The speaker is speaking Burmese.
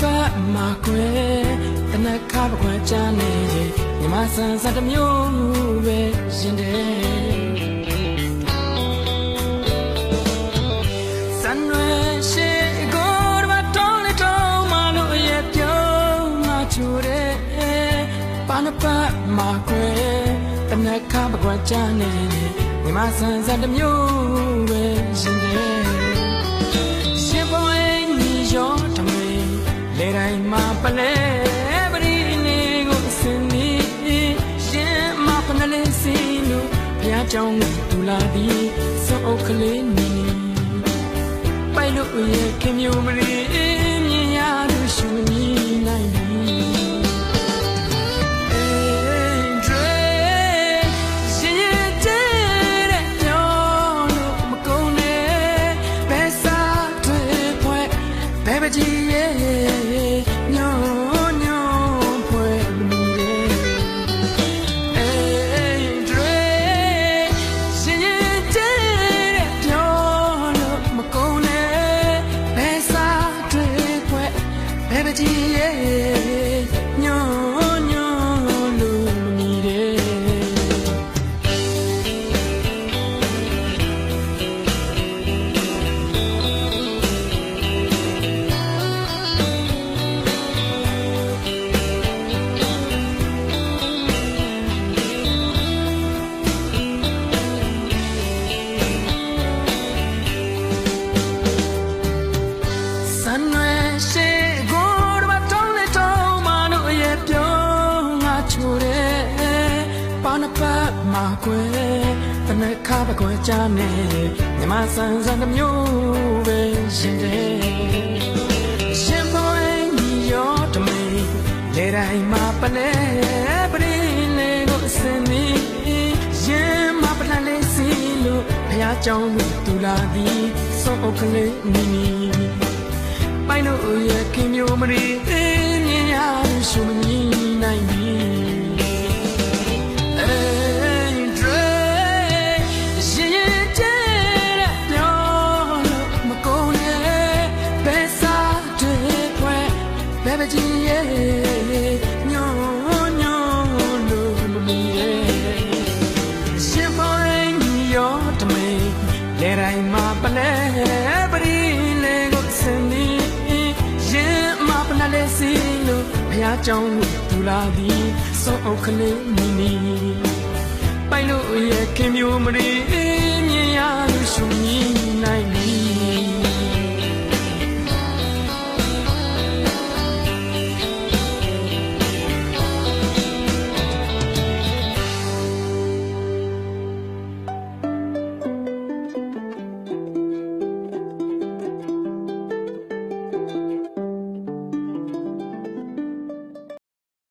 ပတ်မှာကွယ်တနက်ခါပကွယ်ချမ်းနေညီမဆန်စတစ်မျိုးပဲရှင်တယ်စံရွယ်ရှိကိုယ်ဘာတောင်းလေတောင်းမလို့ရဲ့ပြုံးမချူတဲ့ပါနပတ်မှာကွယ်တနက်ခါပကွယ်ချမ်းနေညီမဆန်စတစ်မျိုးပဲရှင်တယ်ရှင် ပလဲပရိနေကိုစင်နေရှင်မပနလေးစီလို့ဘုရားကြောင့်ဒူလာသည်စောအုပ်ကလေးနေပိုက်လို့ရဲ့ခင်မျိုးမရီမြင်ရသူရှူမီနိုင် ပါနပတ်မှာကွယ်တနက်ခါပကွယ်ချနေမြမဆန်ဆန်တစ်မျိုးပဲရှင်တယ်ရှင်ပေါ်ရင်ညီရောတမေလေတိုင်းမှာပလဲပရိလေကိုအစင်နေရင်မပလလေးစီလို့ဘုရားကြောင့်တူလာသည်စောအုပ်ကလေးနီနီပိုင်လို့ရဲ့ခင်မျိုးမရီအေးမြင်ရရှုမမြင်နိုင် ပလဲပရီလေကိုစင်နေရင်မပနလေးစီလို့ဘုရားကြောင့်ဒူလာသည်စောအုပ်ကလေးနီနီပိုင်လို့ရဲ့ခင်မျိုးမရီမြင်ရလို့ရှုမြင်နိုင်